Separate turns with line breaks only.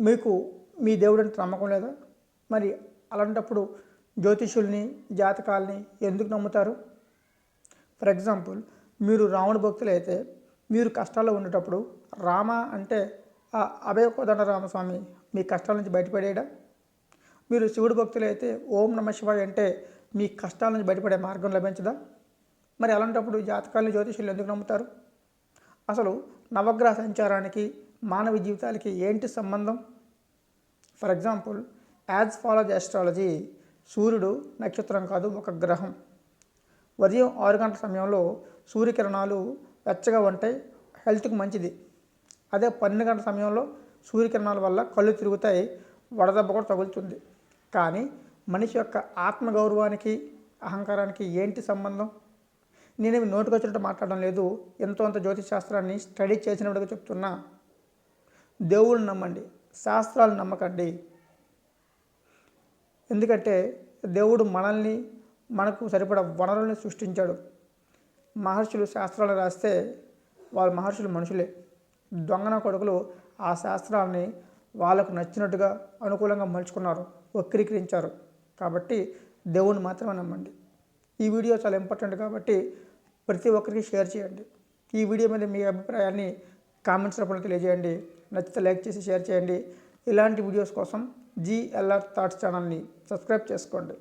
మీకు మీ దేవుడు అంటే నమ్మకం లేదా? మరి అలాంటప్పుడు జ్యోతిషుల్ని జాతకాలని ఎందుకు నమ్ముతారు? ఫర్ ఎగ్జాంపుల్ మీరు రాముడు భక్తులు అయితే మీరు కష్టాల్లో ఉండేటప్పుడు రామ అంటే ఆ అభయ కోదండ రామస్వామి మీ కష్టాల నుంచి బయటపడేయడా మీరు శివుడు భక్తులు అయితే ఓం నమ శివాయ అంటే మీ కష్టాల నుంచి బయటపడే మార్గం లభించదా? మరి అలాంటప్పుడు జాతకాలను జ్యోతిషులు ఎందుకు నమ్ముతారు? అసలు నవగ్రహ సంచారానికి మానవ జీవితాలకి ఏంటి సంబంధం? For example as follows astrology సూర్యుడు నక్షత్రం కాదు ఒక గ్రహం. ఉదయం ఆరు గంటల సమయంలో సూర్యకిరణాలు వెచ్చగా ఉంటాయి హెల్త్కి మంచిది. అదే పన్నెండు గంటల సమయంలో సూర్యకిరణాల వల్ల కళ్ళు తిరుగుతాయి వడదెబ్బ కూడా తగులుతుంది. కానీ మనిషి యొక్క ఆత్మగౌరవానికి అహంకారానికి ఏంటి సంబంధం? నేనేమి నోటుకొచ్చినట్టు మాట్లాడడం లేదు ఎంతో అంత జ్యోతిష్ శాస్త్రాన్ని స్టడీ చేసినట్టుగా చెప్తున్నా. దేవుళ్ళు నమ్మండి శాస్త్రాలు నమ్మకండి. ఎందుకంటే దేవుడు మనల్ని మనకు సరిపడ వనరుల్ని సృష్టించాడు. మహర్షులు శాస్త్రాలు రాస్తే వాళ్ళ మహర్షులు మనుషులే. దొంగన కొడుకులు ఆ శాస్త్రాలని వాళ్ళకు నచ్చినట్టుగా అనుకూలంగా మలుచుకున్నారు వక్రీకరించారు. కాబట్టి దేవుణ్ణి మాత్రమే నమ్మండి. ఈ వీడియో చాలా ఇంపార్టెంట్ కాబట్టి ప్రతి ఒక్కరికి షేర్ చేయండి. ఈ వీడియో మీద మీ అభిప్రాయాన్ని కామెంట్స్ రూపంలో తెలియజేయండి. నచ్చితే లైక్ చేసి షేర్ చేయండి. ఇలాంటి వీడియోస్ కోసం జిఎల్ఆర్ థాట్స్ ఛానల్ని సబ్స్క్రైబ్ చేసుకోండి.